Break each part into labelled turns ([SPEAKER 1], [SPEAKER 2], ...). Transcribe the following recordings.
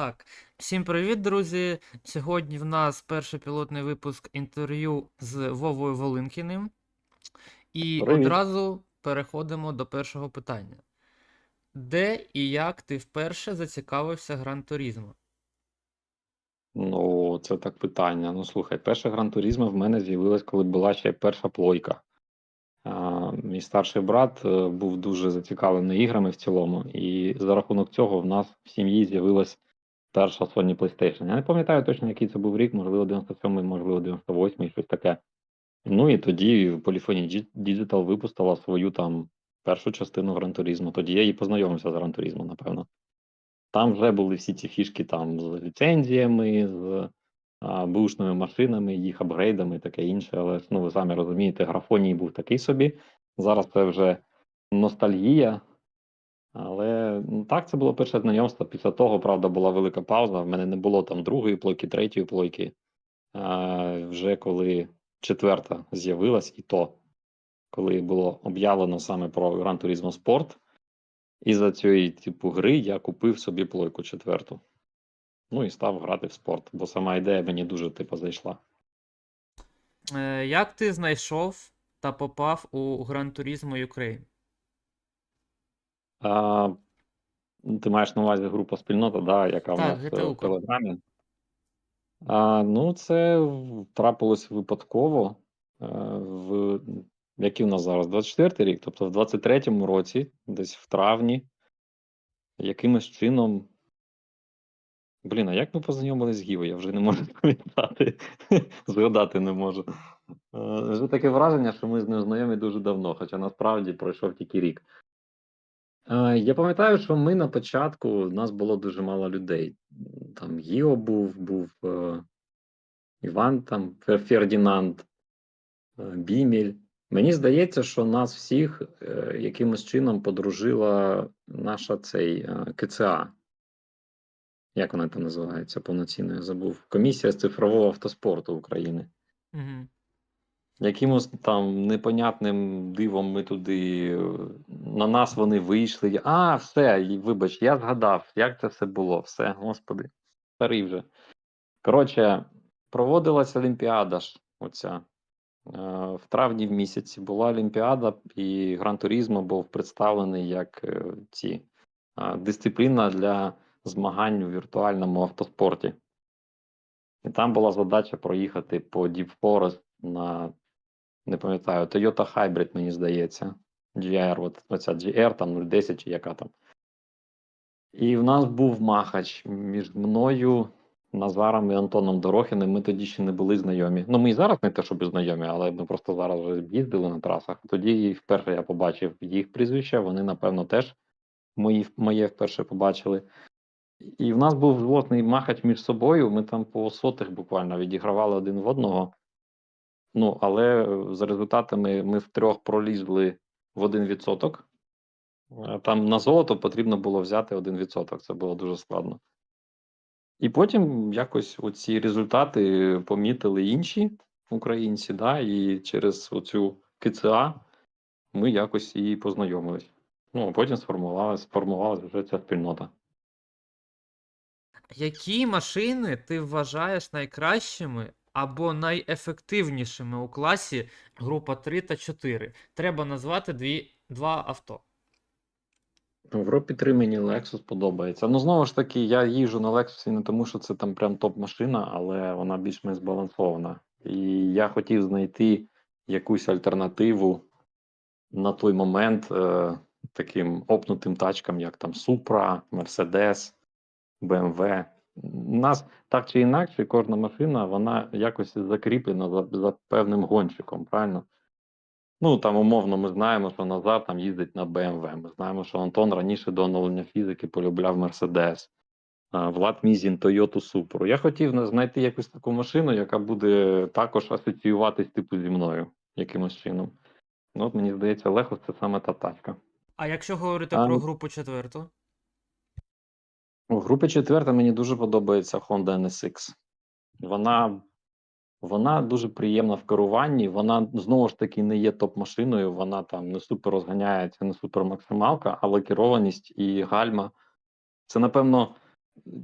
[SPEAKER 1] Так, всім привіт, друзі. Сьогодні в нас перший пілотний випуск інтерв'ю з Вовою Волинкіним. І
[SPEAKER 2] Привіт.
[SPEAKER 1] одразу переходимо до першого питання. Де і як ти вперше зацікавився Гран?
[SPEAKER 2] Ну, це так питання. Ну, слухай, перша Гран Турізмо в мене з'явилась, коли була ще перша плойка. А, мій старший брат е, був дуже зацікавлений іграми в цілому, і за рахунок цього в нас в сім'ї з'явилась перша Sony PlayStation. Я не пам'ятаю точно, який це був рік, можливо, 97-й, можливо, 98-й, щось таке. Ну і тоді Polyphony Digital випустила свою там першу частину Гран Турізмо. Тоді я і познайомився з Гран Турізмо, напевно. Там вже були всі ці фішки там з ліцензіями, з а, бушними машинами, їх апгрейдами і таке інше. Але ну, ви самі розумієте, графоній був такий собі. Зараз це вже ностальгія. Але ну, так, це було перше знайомство. Після того, правда, була велика пауза. В мене не було там другої плойки, третьої плойки. А, вже коли четверта з'явилась, і то, коли було об'явлено саме про Gran Turismo Sport, і за цієї типу гри я купив собі плойку четверту. Ну і став грати в спорт, бо сама ідея мені дуже типу зайшла.
[SPEAKER 1] Е, як ти знайшов та попав у Гран Турізмо Ukraine?
[SPEAKER 2] А, ну, ти маєш на увазі група спільнота, да, яка в нас е,
[SPEAKER 1] GTU.
[SPEAKER 2] в Телеграмі. А, ну, це в- трапилось випадково. е, В який в нас зараз? 24 рік, тобто в 23-му році, десь в травні, якимось чином. Блін, а як ми познайомились з Гівою? Я вже не можу пам'ятати, згадати не можу. Е, Вже таке враження, що ми з ним знайомі дуже давно, хоча насправді пройшов тільки рік. Е, Я пам'ятаю, що ми на початку у нас було дуже мало людей. Там Гіо був, був е, Іван, там Фердінанд, е, Біміль. Мені здається, що нас всіх якимось чином подружила наша цей КЦА. Як вона там називається повноцінно? Я забув. Комісія з цифрового автоспорту України.
[SPEAKER 1] Угу.
[SPEAKER 2] Якимось там непонятним дивом ми туди. На нас вони вийшли. А, все, вибач, я згадав, як це все було. Все, господи, старий вже. Коротше, проводилась Олімпіада ж оця. Е, В травні в місяці була Олімпіада, і Гран Турізмо був представлений як е, ці е, дисципліна для змагань у віртуальному автоспорті. І там була задача проїхати по Deep Forest на, не пам'ятаю, Toyota Hybrid, мені здається. GR, от оця GR, там 010 чи яка там. І в нас був махач між мною, Назаром і Антоном Дорохіним. Ми тоді ще не були знайомі. Ну, ми і зараз не те, щоб знайомі, але ми просто зараз вже їздили на трасах. Тоді вперше я побачив їх прізвище, вони, напевно, теж мої, моє вперше побачили. І в нас був злотний махач між собою. Ми там по сотих буквально відігравали один в одного. Ну, але е, за результатами ми втрьох пролізли в один відсоток. Е, Там на золото потрібно було взяти один відсоток. Це було дуже складно. І потім якось оці результати помітили інші українці, да, і через оцю КЦА ми якось і познайомились. Ну, а потім сформувалась, сформувалась вже ця спільнота.
[SPEAKER 1] Які машини ти вважаєш найкращими або найефективнішими у класі група 3 та 4? Треба назвати дві, два авто.
[SPEAKER 2] В Європі 3 мені Lexus подобається. Ну, знову ж таки, я їжджу на Lexus не тому, що це там прям топ-машина, але вона більш-менш збалансована. І я хотів знайти якусь альтернативу на той момент е, таким опнутим тачкам, як там Supra, Mercedes, BMW. У нас так чи інакше, кожна машина вона якось закріплена за, за певним гонщиком, правильно? Ну, там умовно, ми знаємо, що Назар там їздить на BMW. Ми знаємо, що Антон раніше до оновлення фізики полюбляв Мерседес. Влад Мізін Toyota Supra. Я хотів знайти якусь таку машину, яка буде також асоціюватись типу зі мною якимось чином. Ну, от мені здається, Лехос це саме та тачка.
[SPEAKER 1] А якщо говорити
[SPEAKER 2] А,
[SPEAKER 1] про
[SPEAKER 2] ну-
[SPEAKER 1] групу четверту?
[SPEAKER 2] У групі четверта мені дуже подобається Honda NSX. Вона, вона дуже приємна в керуванні. Вона знову ж таки не є топ-машиною, вона там не супер розганяється, не супер максималка, але керованість і гальма. Це, напевно,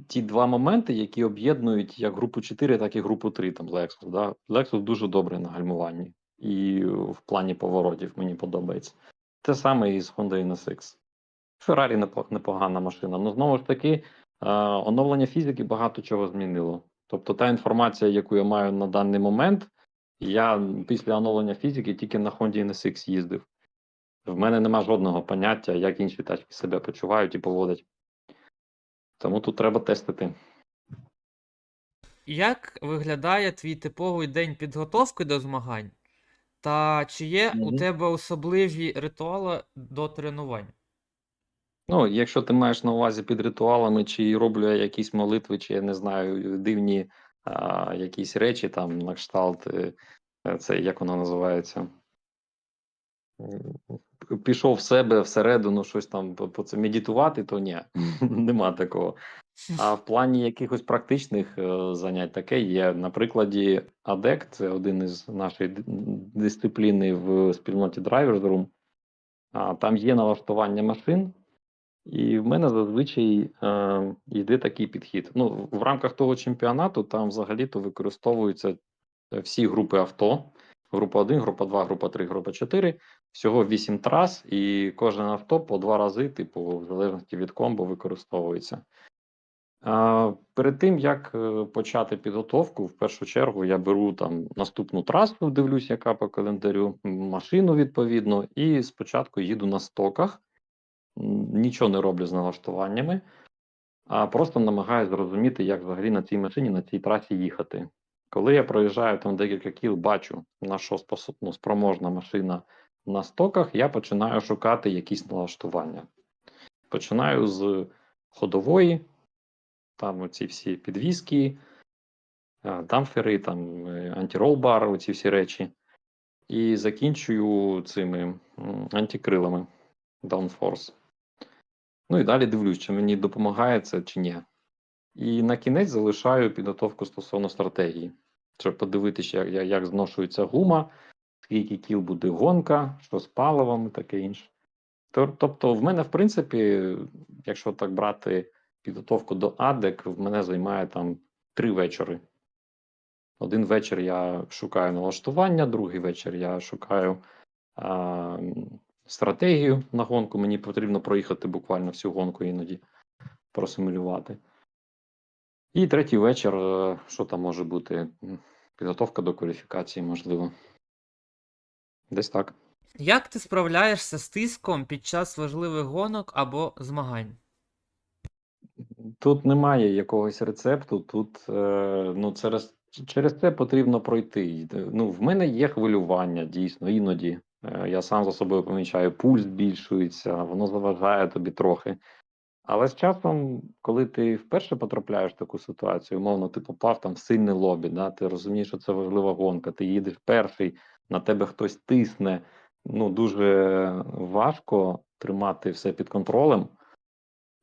[SPEAKER 2] ті два моменти, які об'єднують як групу 4, так і групу 3, там Lexus. Да? Lexus дуже добрий на гальмуванні і в плані поворотів мені подобається. Те саме і з Honda NSX. Непо- непогана машина. Ну, знову ж таки, е, оновлення фізики багато чого змінило. Тобто та інформація, яку я маю на даний момент, я після оновлення фізики тільки на Honda NSX їздив. В мене нема жодного поняття, як інші тачки себе почувають і поводять. Тому тут треба тестити.
[SPEAKER 1] Як виглядає твій типовий день підготовки до змагань? Та чи є у тебе особливі ритуали до тренувань?
[SPEAKER 2] Ну, якщо ти маєш на увазі під ритуалами, чи роблю я якісь молитви, чи я не знаю, дивні а, якісь речі, там на кшталт, е, е, це як воно називається? Пішов в себе всередину, щось там по це медитувати, то ні, нема такого. А в плані якихось практичних е, занять таке є. На прикладі ADEC, це один із нашої дисципліни в спільноті Drivers Room. Там є налаштування машин, і в мене зазвичай е, йде такий підхід. Ну, в рамках того чемпіонату там взагалі-то використовуються е, всі групи авто: група 1, група 2, група 3, група 4. Всього 8 трас, і кожен авто по два рази, типу, в залежності від комбо, використовується. А, перед тим як е, почати підготовку, в першу чергу я беру там наступну трасу, дивлюсь, яка по календарю, машину відповідно, і спочатку їду на стоках, нічого не роблю з налаштуваннями, а просто намагаюся зрозуміти, як взагалі на цій машині, на цій трасі їхати. Коли я проїжджаю там декілька кіл, бачу, на що ну, спроможна машина на стоках, я починаю шукати якісь налаштування. Починаю з ходової, там оці всі підвіски, е, дамфери, там е, антирол-бар, оці всі речі. І закінчую цими антикрилами Downforce. Ну і далі дивлюсь, чи мені допомагає це чи ні. І на кінець залишаю підготовку стосовно стратегії, щоб подивитися, як, як, зношується гума, скільки кіл буде гонка, що з паливом і таке інше. Тобто, в мене, в принципі, якщо так брати підготовку до АДЕК, в мене займає там три вечори. Один вечір я шукаю налаштування, другий вечір я шукаю стратегію на гонку. Мені потрібно проїхати буквально всю гонку іноді просимулювати. І третій вечір, е, що там може бути? Підготовка до кваліфікації, можливо. Десь так.
[SPEAKER 1] Як ти справляєшся з тиском під час важливих гонок або змагань?
[SPEAKER 2] Тут немає якогось рецепту, тут е, ну, через, через це потрібно пройти. Ну, в мене є хвилювання, дійсно, іноді. Е, я сам за собою помічаю, пульс збільшується, воно заважає тобі трохи. Але з часом, коли ти вперше потрапляєш в таку ситуацію, умовно, ти попав там в сильне лобі, да, ти розумієш, що це важлива гонка, ти їдеш перший, на тебе хтось тисне. Ну, дуже важко тримати все під контролем.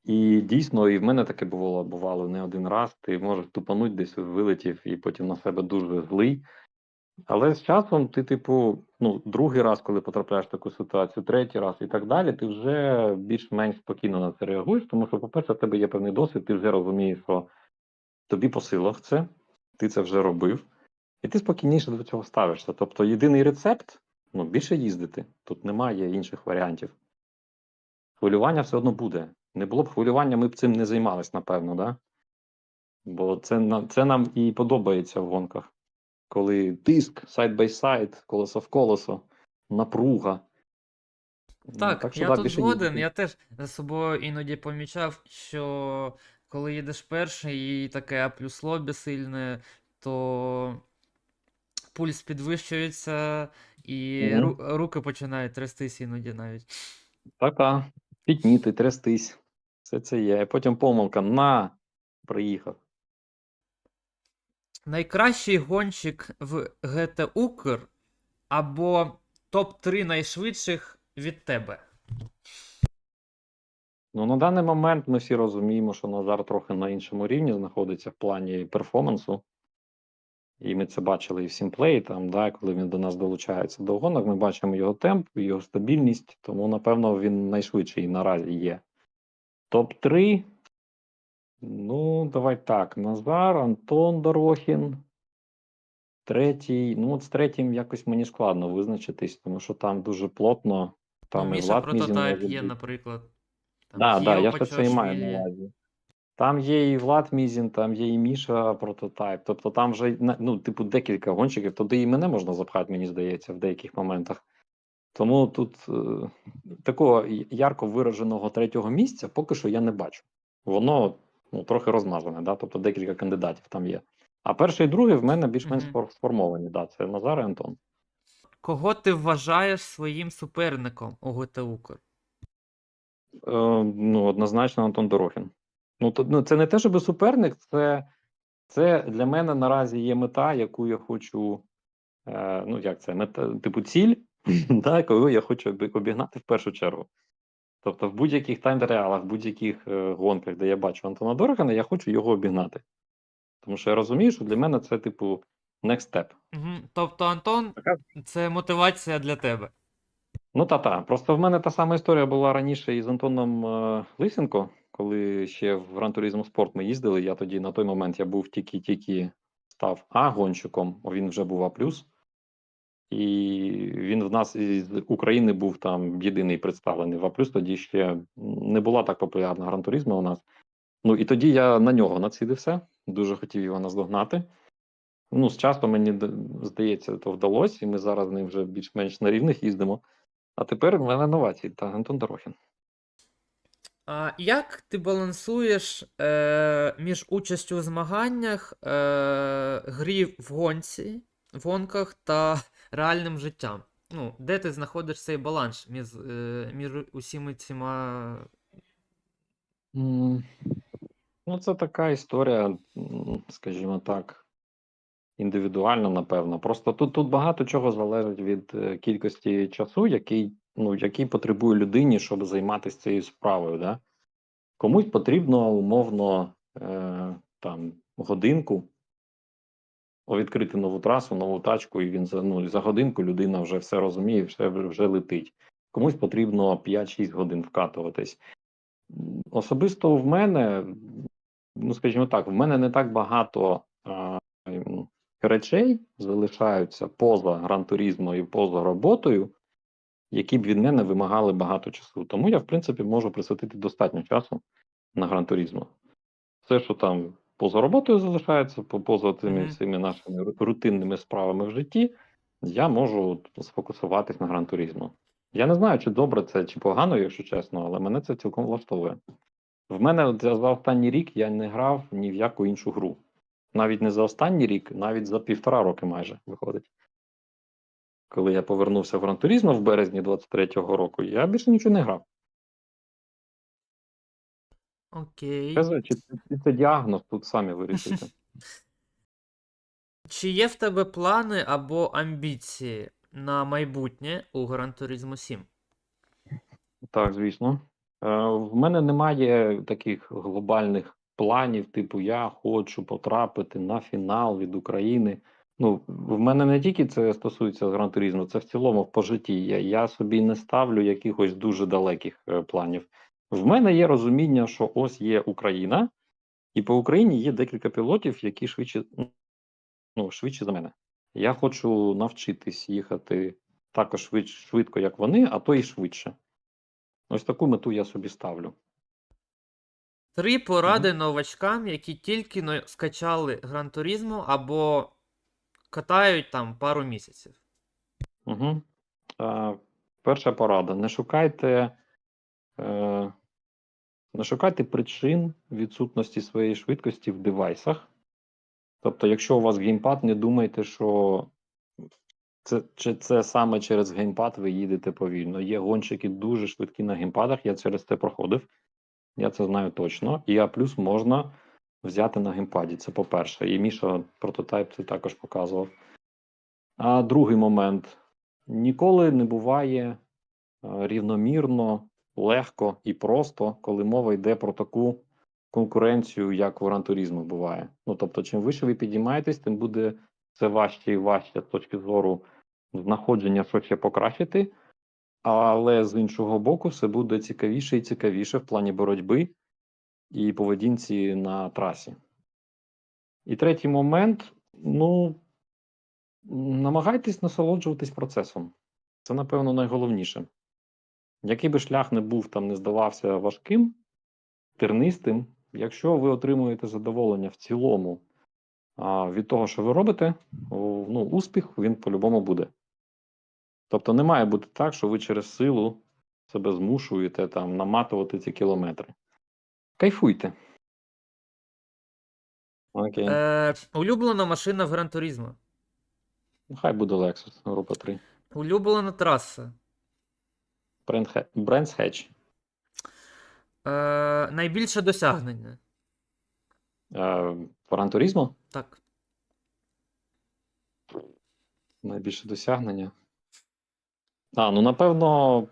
[SPEAKER 2] І дійсно, і в мене таке бувало, бувало не один раз. Ти можеш тупануть десь вилетів і потім на себе дуже злий. Але з часом ти, типу, ну, другий раз, коли потрапляєш в таку ситуацію, третій раз і так далі, ти вже більш-менш спокійно на це реагуєш, тому що, по-перше, в тебе є певний досвід, ти вже розумієш, що тобі по силах це, ти це вже робив, і ти спокійніше до цього ставишся. Тобто, єдиний рецепт ну, більше їздити. Тут немає інших варіантів. Хвилювання все одно буде. Не було б хвилювання, ми б цим не займались, напевно, да? Бо це, це нам і подобається в гонках. Коли тиск, сайд бай сайд, колесо в колесо, напруга. Ну,
[SPEAKER 1] Так,
[SPEAKER 2] що
[SPEAKER 1] я
[SPEAKER 2] да,
[SPEAKER 1] тут згоден. Я теж за собою іноді помічав, що коли їдеш перший і таке А плюс лобі сильне, то пульс підвищується і ру- руки починають трястись іноді навіть.
[SPEAKER 2] Така, пітніти, трястись. Все це є. І потім помилка на, приїхав.
[SPEAKER 1] Найкращий гонщик в GT Укр або топ-3 найшвидших від тебе.
[SPEAKER 2] Ну, на даний момент ми всі розуміємо, що Назар трохи на іншому рівні знаходиться в плані перформансу. І ми це бачили і в сімплеї, там, да, коли він до нас долучається до гонок, ми бачимо його темп, його стабільність, тому, напевно, він найшвидший наразі є. Топ-3. Ну, давай так. Назар, Антон Дорохін. Третій. Ну, от з третім якось мені складно визначитись, тому що там дуже плотно. Там
[SPEAKER 1] ну,
[SPEAKER 2] і
[SPEAKER 1] Міша
[SPEAKER 2] Влад
[SPEAKER 1] прототайп є, наприклад. Там
[SPEAKER 2] Да, да, я ж це і маю на увазі. Там є і Влад Мізін, там є і Міша прототайп. Тобто там вже ну, типу, декілька гонщиків, туди і мене можна запхати, мені здається, в деяких моментах. Тому тут е, такого ярко вираженого третього місця поки що я не бачу. Воно ну, трохи розмазане, да? тобто декілька кандидатів там є. А перший і другий в мене більш-менш
[SPEAKER 1] Мгм.
[SPEAKER 2] сфор- сформовані. Да, це Назар і Антон.
[SPEAKER 1] Кого ти вважаєш своїм суперником у ГТ Укр?
[SPEAKER 2] Е, ну, однозначно Антон Дорохін. Ну, то, ну, це не те, щоб суперник, це, це для мене наразі є мета, яку я хочу. Е, ну, як це, мета, типу, ціль, да, яку я хочу обігнати в першу чергу. Тобто, в будь-яких тайм-реалах, в будь-яких е, гонках, де я бачу Антона Дорохана, я хочу його обігнати. Тому що я розумію, що для мене це, типу, next step.
[SPEAKER 1] Угу. Тобто, Антон,
[SPEAKER 2] Така-
[SPEAKER 1] це мотивація для тебе.
[SPEAKER 2] Ну, та-та. Просто в мене та сама історія була раніше із Антоном е, Лисенко, коли ще в Gran Turismo Sport ми їздили. Я тоді на той момент я був тільки-тільки став А-гонщиком, а він вже був А+. І він в нас із України був там єдиний представлений в А+, тоді ще не була так популярна Turismo у нас. Ну і тоді я на нього націлився, дуже хотів його наздогнати. Ну, з часом мені здається, то вдалося, і ми зараз з ним вже більш-менш на рівних їздимо. А тепер в мене новації та Антон Дорохін.
[SPEAKER 1] А як ти балансуєш е, між участю у змаганнях, е, грі в гонці, в гонках та реальним життям? Ну, де ти знаходиш цей баланс між, е, між усіми цими.
[SPEAKER 2] Ну, це така історія, скажімо так, індивідуальна, напевно. Просто тут, тут багато чого залежить від е, кількості часу, який, ну, який потребує людині, щоб займатися цією справою. Да? Комусь потрібно умовно е, там, годинку відкрити нову трасу, нову тачку, і він за, ну, за годинку людина вже все розуміє, вже, вже летить. Комусь потрібно 5-6 годин вкатуватись. Особисто в мене, ну скажімо так, в мене не так багато а, речей залишаються поза грантуризмом і поза роботою, які б від мене вимагали багато часу. Тому я, в принципі, можу присвятити достатньо часу на грантуризму. Все, що там поза роботою залишається, по- поза
[SPEAKER 1] Мгм.
[SPEAKER 2] всіми нашими рутинними справами в житті, я можу сфокусуватись на грантуризму. Я не знаю, чи добре це, чи погано, якщо чесно, але мене це цілком влаштовує. В мене от за останній рік я не грав ні в яку іншу гру. Навіть не за останній рік, навіть за півтора роки майже виходить. Коли я повернувся в Turismo в березні 23-го року, я більше нічого не грав.
[SPEAKER 1] Окей.
[SPEAKER 2] Це, чи, це діагноз, тут самі вирішуйте.
[SPEAKER 1] Чи є в тебе плани або амбіції на майбутнє у Gran Turismo 7?
[SPEAKER 2] Так, звісно. Е, в мене немає таких глобальних планів, типу я хочу потрапити на фінал від України. Ну, в мене не тільки це стосується Gran Turismo, це в цілому по житті. Я, я собі не ставлю якихось дуже далеких е, планів. В мене є розуміння, що ось є Україна, і по Україні є декілька пілотів, які швидше, ну, швидше за мене. Я хочу навчитись їхати також швид, швидко, як вони, а то і швидше. Ось таку мету я собі ставлю.
[SPEAKER 1] Три поради новачкам, які тільки скачали Gran Turismo або катають там пару місяців.
[SPEAKER 2] Угу. Е, перша порада: не шукайте, е, не шукайте причин відсутності своєї швидкості в девайсах. Тобто, якщо у вас геймпад, не думайте, що це, чи це саме через геймпад ви їдете повільно. Є гонщики дуже швидкі на геймпадах, я через це проходив. Я це знаю точно. І А плюс можна взяти на геймпаді. Це по-перше. І Міша прототайп це також показував. А другий момент: ніколи не буває е, рівномірно, легко і просто, коли мова йде про таку конкуренцію, як в Ранторізму буває. Ну тобто, чим вище ви підіймаєтесь, тим буде це важче і важче з точки зору знаходження, що ще покращити. Але з іншого боку, все буде цікавіше і цікавіше в плані боротьби. і поведінці на трасі. І третій момент: ну, намагайтесь насолоджуватись процесом. Це, напевно, найголовніше. Який би шлях не був там, не здавався важким, тернистим, якщо ви отримуєте задоволення в цілому а, від того, що ви робите, ну, успіх він по-любому буде. Тобто не має бути так, що ви через силу себе змушуєте там наматувати ці кілометри. Кайфуйте. Окей.
[SPEAKER 1] Е, улюблена машина в Гран Туризмо.
[SPEAKER 2] Ну, Хай буде Lexus, група 3.
[SPEAKER 1] Улюблена траса.
[SPEAKER 2] Brands Hatch.
[SPEAKER 1] Е, найбільше досягнення.
[SPEAKER 2] Е,
[SPEAKER 1] Так.
[SPEAKER 2] Найбільше досягнення. А, ну напевно,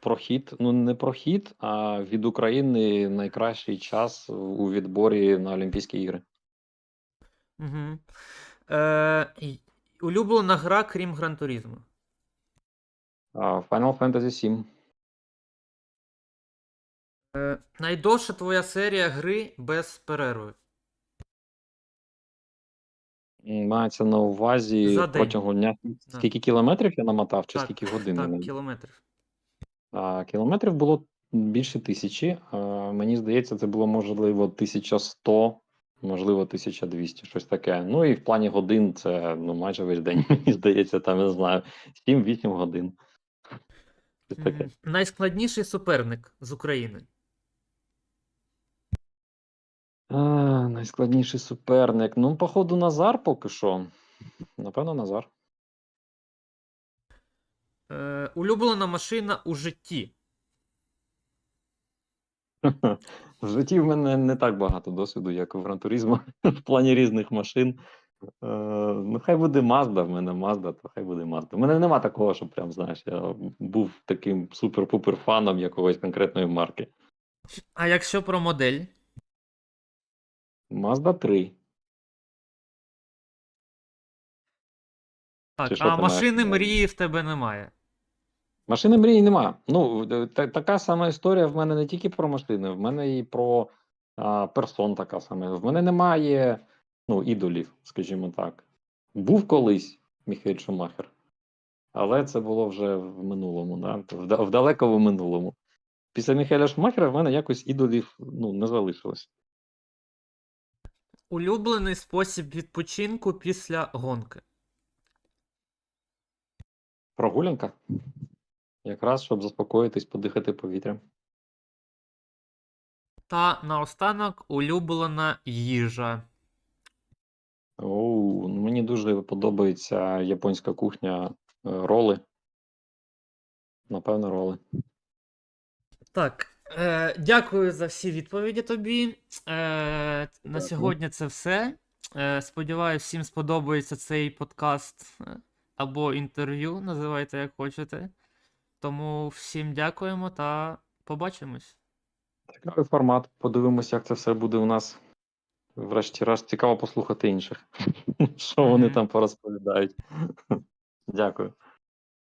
[SPEAKER 2] прохід. Ну, не прохід, а від України найкращий час у відборі на Олімпійські ігри.
[SPEAKER 1] Угу. Е, улюблена гра, крім Гран Туризмо.
[SPEAKER 2] А, Final Fantasy 7.
[SPEAKER 1] Е, найдовша твоя серія гри без перерви.
[SPEAKER 2] Мається на увазі
[SPEAKER 1] За день.
[SPEAKER 2] протягом дня. Скільки кілометрів я намотав, чи
[SPEAKER 1] Так,
[SPEAKER 2] скільки годин?
[SPEAKER 1] Так, кілометрів.
[SPEAKER 2] А, кілометрів було більше тисячі. А, мені здається, це було можливо 1100, можливо, 1200, щось таке. Ну і в плані годин це ну, майже весь день, мені здається, там, я не знаю, 7-8 годин. Щось таке.
[SPEAKER 1] Найскладніший суперник з України.
[SPEAKER 2] А, найскладніший суперник. Ну, походу, Назар поки що. Напевно, Назар.
[SPEAKER 1] Е, улюблена машина у житті.
[SPEAKER 2] В житті в мене не так багато досвіду, як у Гран-туризму в плані різних машин. Е, ну, хай буде Mazda, в мене Mazda, то хай буде Mazda. У мене нема такого, що прям, знаєш, я був таким супер-пупер фаном якогось конкретної марки.
[SPEAKER 1] А якщо про модель?
[SPEAKER 2] Mazda 3.
[SPEAKER 1] Так,
[SPEAKER 2] Чи що
[SPEAKER 1] а
[SPEAKER 2] ти
[SPEAKER 1] машини
[SPEAKER 2] на
[SPEAKER 1] мрії в тебе немає.
[SPEAKER 2] Машини мрії нема. Ну, та, така сама історія в мене не тільки про машини, в мене і про а, персон така сама. В мене немає ну, ідолів, скажімо так. Був колись Міхель Шумахер, але це було вже в минулому, да? в, в далекому минулому. Після Міхеля Шумахера в мене якось ідолів ну, не залишилось.
[SPEAKER 1] Улюблений спосіб відпочинку після гонки.
[SPEAKER 2] Прогулянка. Якраз, щоб заспокоїтись, подихати повітрям.
[SPEAKER 1] Та наостанок улюблена їжа.
[SPEAKER 2] Оу, мені дуже подобається японська кухня, е, роли. Напевно, роли.
[SPEAKER 1] Так, е, дякую за всі відповіді тобі. Е, на
[SPEAKER 2] Дякую.
[SPEAKER 1] сьогодні це все. Е, сподіваюсь, всім сподобається цей подкаст е, або інтерв'ю, називайте як хочете. Тому всім дякуємо та побачимось.
[SPEAKER 2] Цікавий формат. Подивимося, як це все буде у нас. Врешті-решт, цікаво послухати інших, що вони там порозповідають. Дякую.